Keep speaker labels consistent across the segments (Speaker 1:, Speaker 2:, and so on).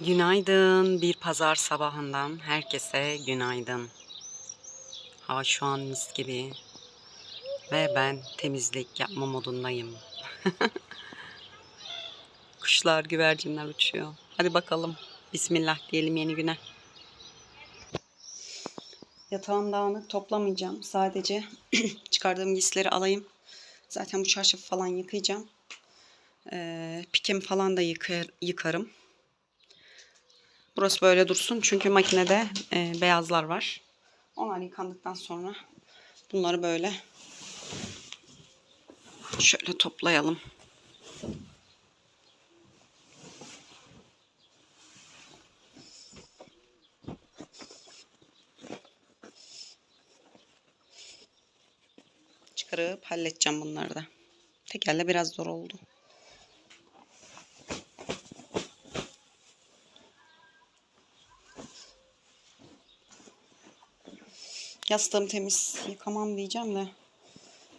Speaker 1: Günaydın. Bir pazar sabahından herkese günaydın. Hava şu an mis gibi. Ve ben temizlik yapma modundayım. Kuşlar, güvercinler uçuyor. Hadi bakalım. Bismillah diyelim yeni güne. Yatağım dağınık toplamayacağım. Sadece çıkardığım giysileri alayım. Zaten bu çarşafı falan yıkayacağım. Ee, pikem falan da yıkar, yıkarım. Burası böyle dursun çünkü makinede e, beyazlar var. Onlar yıkandıktan sonra bunları böyle şöyle toplayalım. Çıkarıp halledeceğim bunları da. Tekerle biraz zor oldu. Yastığım temiz. Yıkamam diyeceğim de.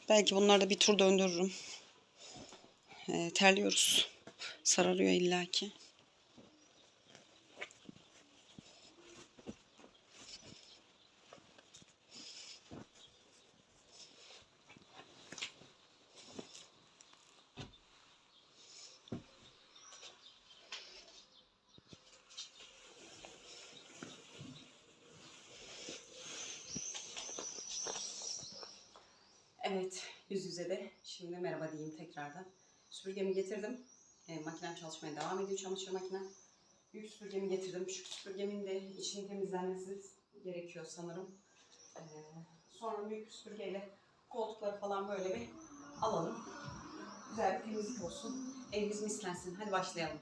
Speaker 1: Belki bunları da bir tur döndürürüm. Ee, terliyoruz. Sararıyor illaki. Evet, yüz yüze de şimdi merhaba diyeyim tekrardan. Süpürgemi getirdim. E, makinem çalışmaya devam ediyor çamaşır makinem. Büyük süpürgemi getirdim. Küçük süpürgemin de içinin temizlenmesi gerekiyor sanırım. E, sonra büyük süpürgeyle koltukları falan böyle bir alalım. Güzel bir temizlik olsun. Evimiz mislensin. Hadi başlayalım.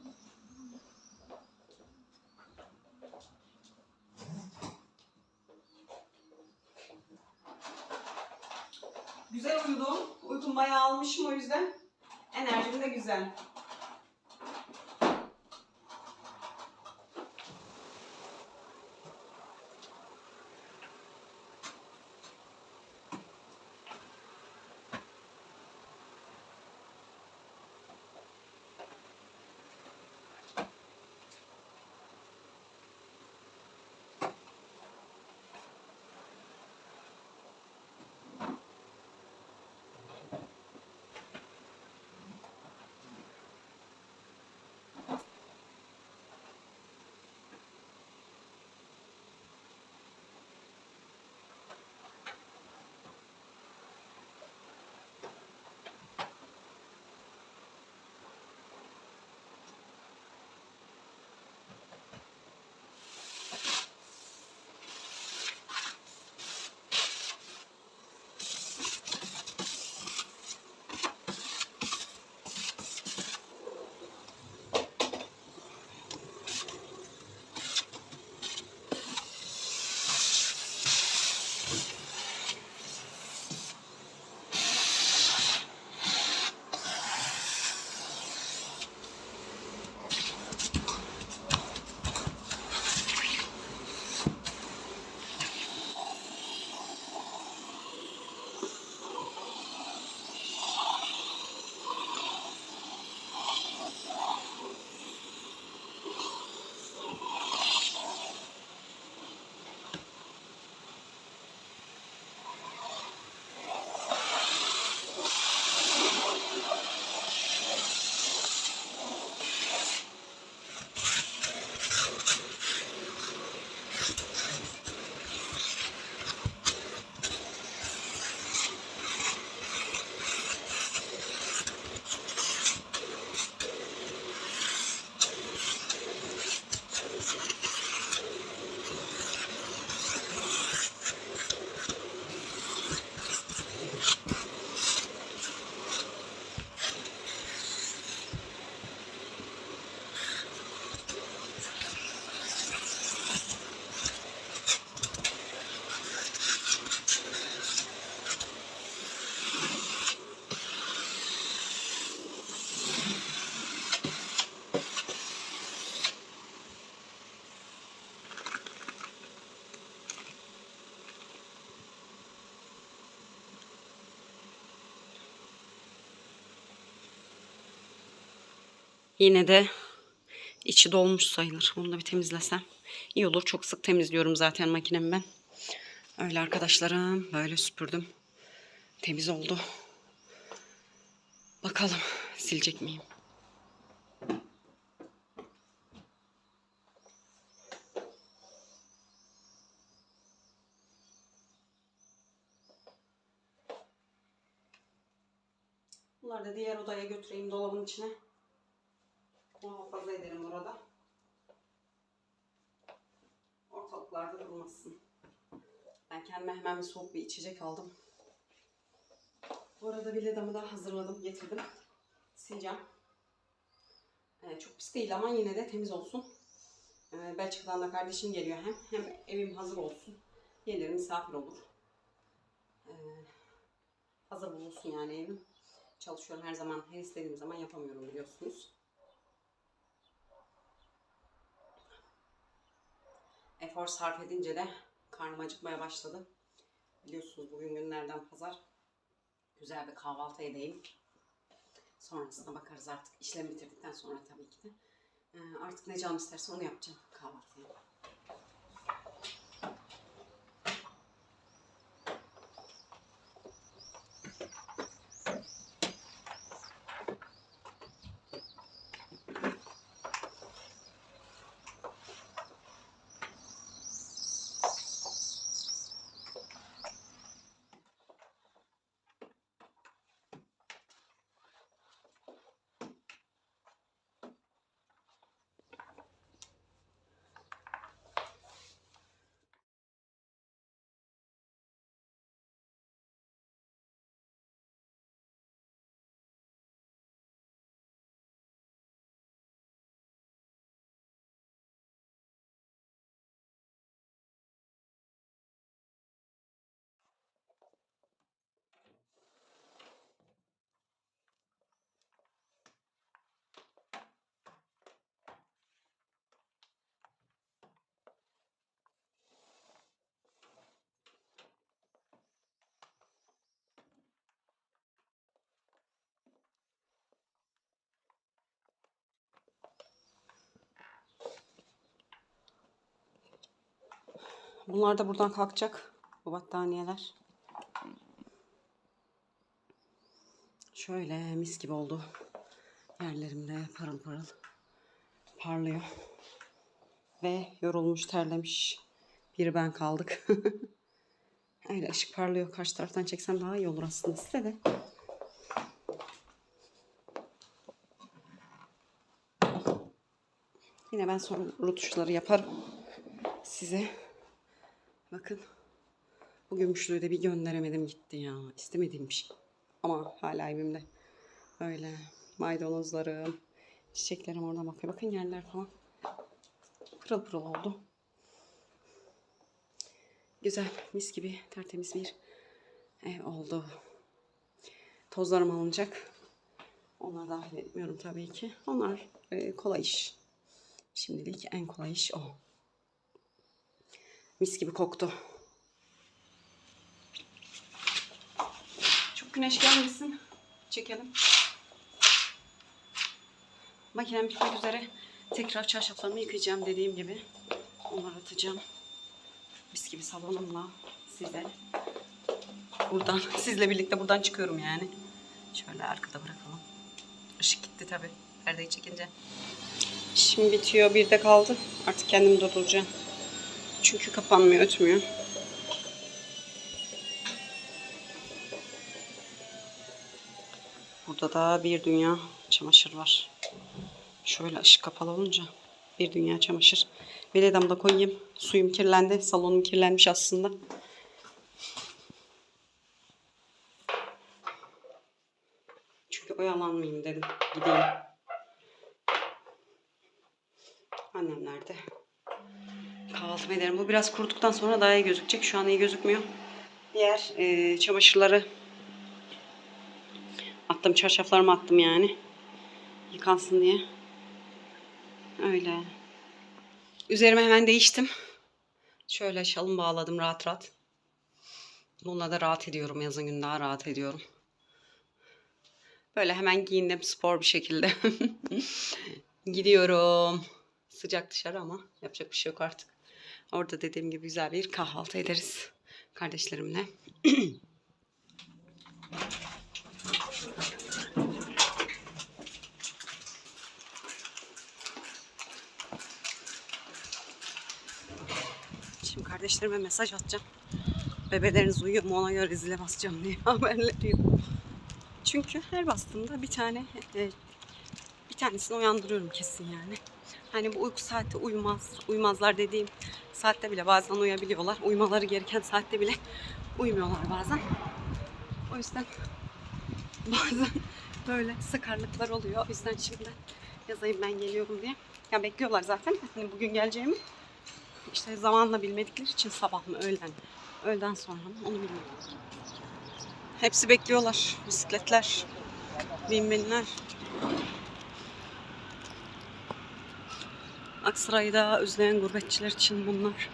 Speaker 1: Güzel uyudum. Uykum bayağı almışım o yüzden. Enerjim de güzel. Yine de İçi dolmuş sayılır. Onu da bir temizlesem. iyi olur. Çok sık temizliyorum zaten makinemi ben. Öyle arkadaşlarım. Böyle süpürdüm. Temiz oldu. Bakalım silecek miyim? Bunları da diğer odaya götüreyim dolabın içine. Muhafaza ederim orada. Ortalıklarda durmasın. Ben kendime hemen bir soğuk bir içecek aldım. Bu arada biledamı da hazırladım, getirdim. Sileceğim. Ee, çok pis değil ama yine de temiz olsun. Ee, Belçika'dan da kardeşim geliyor hem. Hem evim hazır olsun. Gelir misafir olur. Ee, hazır bulunsun yani evim. Çalışıyorum her zaman, her istediğim zaman yapamıyorum biliyorsunuz. Efor sarf edince de karnım acıkmaya başladı. Biliyorsunuz bugün günlerden pazar. Güzel bir kahvaltı edeyim. Sonrasında bakarız artık. İşlemi bitirdikten sonra tabii ki de. Ee, artık ne canım isterse onu yapacağım kahvaltıya. Bunlar da buradan kalkacak. Bu battaniyeler. Şöyle mis gibi oldu. Yerlerimde parıl parıl parlıyor. Ve yorulmuş, terlemiş. Biri ben kaldık. Öyle ışık parlıyor. Karşı taraftan çeksem daha iyi olur aslında size de. Yine ben sonra rutuşları yaparım size. Bakın. Bu gümüşlüğü de bir gönderemedim gitti ya. İstemediğim bir şey. Ama hala evimde. Öyle maydanozlarım, çiçeklerim oradan bakıyor. Bakın yerler falan. Pırıl pırıl oldu. Güzel, mis gibi tertemiz bir ev oldu. Tozlarım alınacak. Onları dahil etmiyorum tabii ki. Onlar e, kolay iş. Şimdilik en kolay iş o. Mis gibi koktu. Çok güneş gelmesin. Çekelim. Makinem bitmek üzere. Tekrar çarşaflarımı yıkayacağım dediğim gibi. Onları atacağım. Mis gibi salonumla size. Buradan sizle birlikte buradan çıkıyorum yani. Şöyle arkada bırakalım. Işık gitti tabi. Perdeyi çekince. Şimdi bitiyor. Bir de kaldı. Artık kendim durduracağım. Çünkü kapanmıyor, ötmüyor. Burada da bir dünya çamaşır var. Şöyle ışık kapalı olunca bir dünya çamaşır. Bir edam da koyayım. Suyum kirlendi. Salonum kirlenmiş aslında. Çünkü oyalanmayayım dedim. Gideyim. Annem nerede? Kahvaltımı ederim. Bu biraz kuruduktan sonra daha iyi gözükecek. Şu an iyi gözükmüyor. Diğer e, çamaşırları attım. Çarşaflarımı attım yani. Yıkansın diye. Öyle. Üzerime hemen değiştim. Şöyle şalım bağladım rahat rahat. Bununla da rahat ediyorum. Yazın gün daha rahat ediyorum. Böyle hemen giyindim spor bir şekilde. Gidiyorum. Sıcak dışarı ama yapacak bir şey yok artık. Orada dediğim gibi güzel bir kahvaltı ederiz kardeşlerimle. Şimdi kardeşlerime mesaj atacağım. Bebeleriniz uyuyor mu ona göre zile basacağım diye haberleri yok. Çünkü her bastığımda bir tane e, bir tanesini uyandırıyorum kesin yani. Hani bu uyku saati uyumaz, uyumazlar dediğim saatte bile bazen uyuyabiliyorlar. Uyumaları gereken saatte bile uyumuyorlar bazen. O yüzden bazen böyle sıkarlıklar oluyor. O yüzden şimdi yazayım ben geliyorum diye. Ya bekliyorlar zaten. Hani bugün geleceğimi. İşte zamanla bilmedikleri için sabah mı öğlen, öğleden sonra mı onu bilmiyorum. Hepsi bekliyorlar. Bisikletler, binbinler. Aksaray'da özleyen gurbetçiler için bunlar.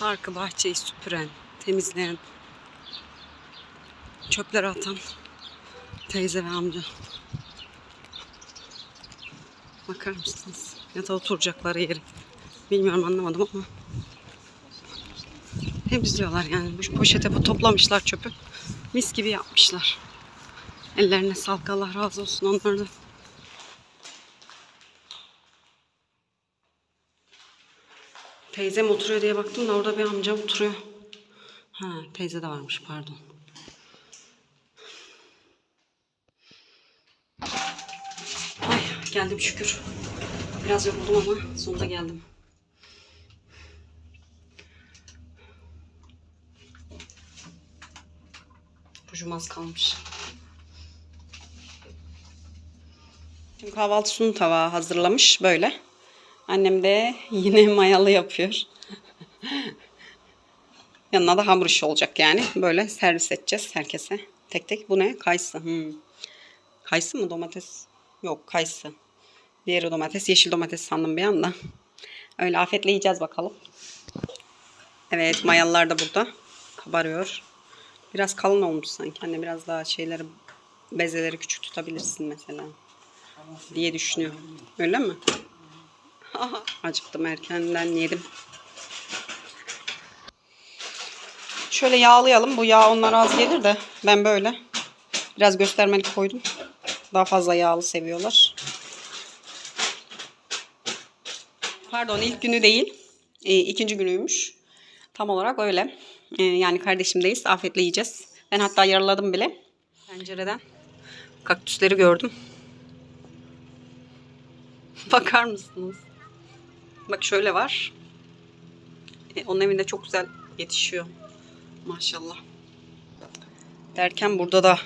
Speaker 1: Parkı bahçeyi süpüren, temizleyen, çöpleri atan teyze ve amca. Bakar mısınız? Ya da oturacakları yeri. Bilmiyorum anlamadım ama temizliyorlar yani. Bu poşete bu toplamışlar çöpü. Mis gibi yapmışlar. Ellerine sağlık Allah razı olsun onlardan. Teyzem oturuyor diye baktım da orada bir amca oturuyor. Ha teyze de varmış pardon. Ay geldim şükür. Biraz yoruldum ama sonunda geldim. Rujum az kalmış. Şimdi kahvaltı sunu tava hazırlamış böyle. Annem de yine mayalı yapıyor. Yanına da hamur işi olacak yani. Böyle servis edeceğiz herkese. Tek tek. Bu ne? Kayısı. Hmm. Kayısı mı domates? Yok kayısı. Diğeri domates. Yeşil domates sandım bir anda. Öyle afiyetle yiyeceğiz bakalım. Evet mayalılar da burada. Kabarıyor. Biraz kalın olmuş sanki. Anne biraz daha şeyleri bezeleri küçük tutabilirsin mesela. Diye düşünüyorum. Öyle mi? Acıktım erkenden yedim. Şöyle yağlayalım. Bu yağ onlara az gelir de ben böyle biraz göstermelik koydum. Daha fazla yağlı seviyorlar. Pardon ilk günü değil. E, ikinci günüymüş. Tam olarak öyle. E, yani kardeşimdeyiz. Afiyetle yiyeceğiz. Ben hatta yaraladım bile. Pencereden kaktüsleri gördüm. Bakar mısınız? Bak şöyle var. E, onun evinde çok güzel yetişiyor. Maşallah. Derken burada da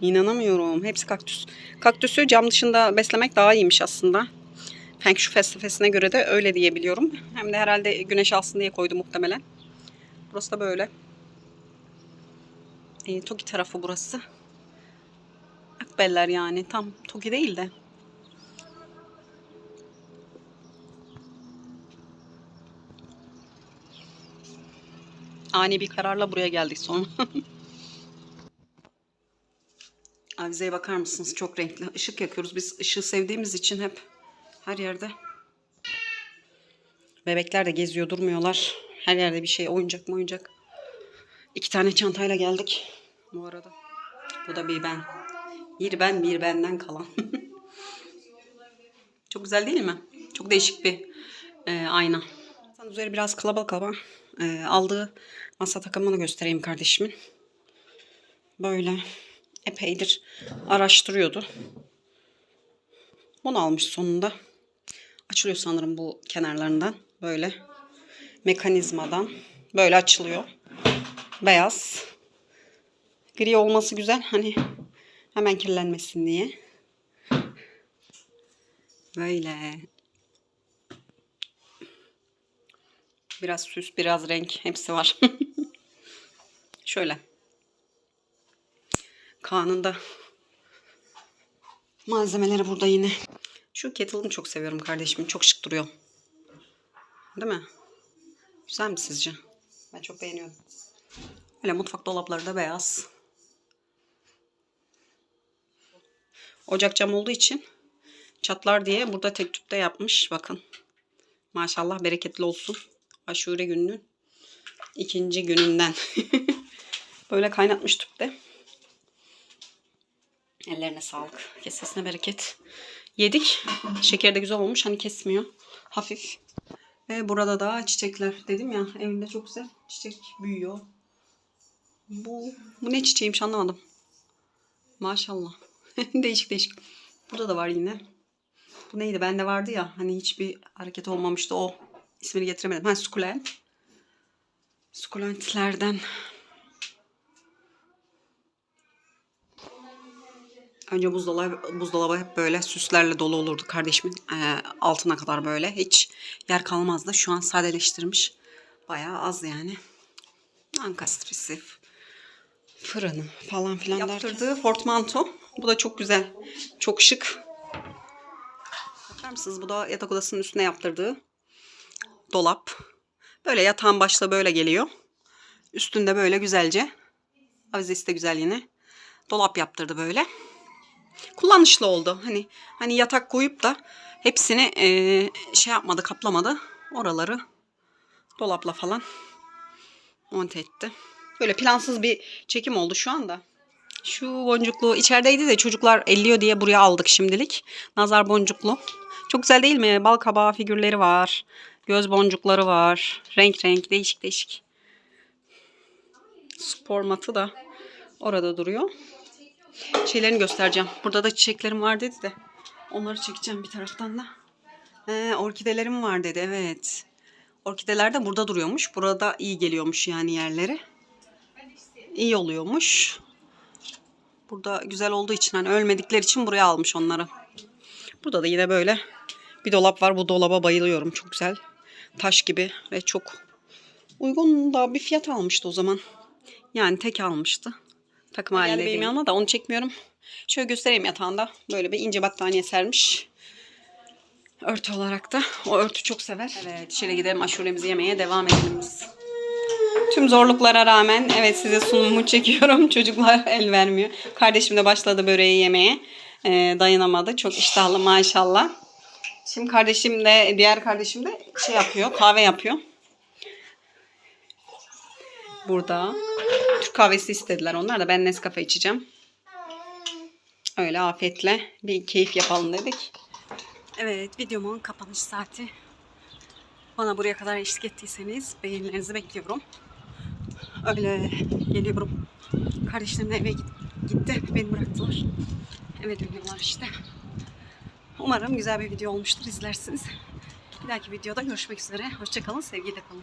Speaker 1: inanamıyorum. Hepsi kaktüs. Kaktüsü cam dışında beslemek daha iyiymiş aslında. Feng Shui felsefesine göre de öyle diyebiliyorum. Hem de herhalde güneş alsın diye koydu muhtemelen. Burası da böyle. E, Toki tarafı burası. Akbeller yani. Tam Toki değil de. Ani bir kararla buraya geldik sonra. Avizeye bakar mısınız? Çok renkli. Işık yakıyoruz. Biz ışığı sevdiğimiz için hep her yerde. Bebekler de geziyor durmuyorlar. Her yerde bir şey oyuncak mı oyuncak. İki tane çantayla geldik. Bu arada. Bu da bir ben. Bir ben bir benden kalan. Çok güzel değil mi? Çok değişik bir e, ayna. Üzeri biraz kalabalık ama e, aldığı masa takımını göstereyim kardeşimin. Böyle epeydir araştırıyordu. Bunu almış sonunda. Açılıyor sanırım bu kenarlarından. Böyle mekanizmadan. Böyle açılıyor. Beyaz. Gri olması güzel. Hani hemen kirlenmesin diye. Böyle. Biraz süs, biraz renk. Hepsi var. Şöyle. Kaan'ın malzemeleri burada yine. Şu kettle'ını çok seviyorum kardeşim. Çok şık duruyor. Değil mi? Güzel mi sizce? Ben çok beğeniyorum. Öyle mutfak dolapları da beyaz. Ocak cam olduğu için çatlar diye burada tek tüpte yapmış. Bakın. Maşallah bereketli olsun. Aşure gününün ikinci gününden. Böyle kaynatmış tüpte. Ellerine sağlık. Kesesine bereket. Yedik. Şeker de güzel olmuş. Hani kesmiyor. Hafif. Ve burada da çiçekler. Dedim ya evimde çok güzel çiçek büyüyor. Bu, bu ne çiçeğiymiş anlamadım. Maşallah. değişik değişik. Burada da var yine. Bu neydi? Bende vardı ya. Hani hiçbir hareket olmamıştı o. İsmini getiremedim. Ha sukulent. Sukulentlerden. Önce buzdolabı, buzdolabı hep böyle süslerle dolu olurdu kardeşimin eee, altına kadar böyle. Hiç yer kalmazdı. Şu an sadeleştirmiş. Bayağı az yani. Ankastresi, fırını falan filan Yaptırdığı portmanto. Bu da çok güzel. Çok şık. Bakar mısınız? Bu da yatak odasının üstüne yaptırdığı dolap. Böyle yatağın başta böyle geliyor. Üstünde böyle güzelce. Avizesi de güzel yine. Dolap yaptırdı böyle. Kullanışlı oldu. Hani hani yatak koyup da hepsini eee, şey yapmadı, kaplamadı. Oraları dolapla falan monte etti. Böyle plansız bir çekim oldu şu anda. Şu boncuklu içerideydi de çocuklar elliyor diye buraya aldık şimdilik. Nazar boncuklu. Çok güzel değil mi? Bal kabağı figürleri var. Göz boncukları var. Renk renk değişik değişik. Spor matı da orada duruyor. Şeylerini göstereceğim. Burada da çiçeklerim var dedi de. Onları çekeceğim bir taraftan da. He, orkidelerim var dedi evet. Orkideler de burada duruyormuş. Burada iyi geliyormuş yani yerleri. İyi oluyormuş. Burada güzel olduğu için hani ölmedikleri için buraya almış onları. Burada da yine böyle bir dolap var. Bu dolaba bayılıyorum. Çok güzel. Taş gibi ve çok uygun da bir fiyat almıştı o zaman. Yani tek almıştı. Takım halinde benim yanıma da onu çekmiyorum. Şöyle göstereyim yatağında. Böyle bir ince battaniye sermiş. Örtü olarak da. O örtü çok sever. Evet içeri gidelim aşuremizi yemeye devam edelim biz. Tüm zorluklara rağmen evet size sunumumu çekiyorum. Çocuklar el vermiyor. Kardeşim de başladı böreği yemeye. Ee, dayanamadı. Çok iştahlı maşallah. Şimdi kardeşim de diğer kardeşim de şey yapıyor. Kahve yapıyor. Burada. Türk kahvesi istediler onlar da ben Nescafe içeceğim. Öyle afiyetle bir keyif yapalım dedik. Evet videomun kapanış saati. Bana buraya kadar eşlik ettiyseniz beğenilerinizi bekliyorum. Öyle geliyorum. Kardeşlerim de eve git- gitti. Beni bıraktılar. Eve dönüyorlar işte. Umarım güzel bir video olmuştur izlersiniz. Bir dahaki videoda görüşmek üzere. Hoşçakalın, sevgiyle kalın.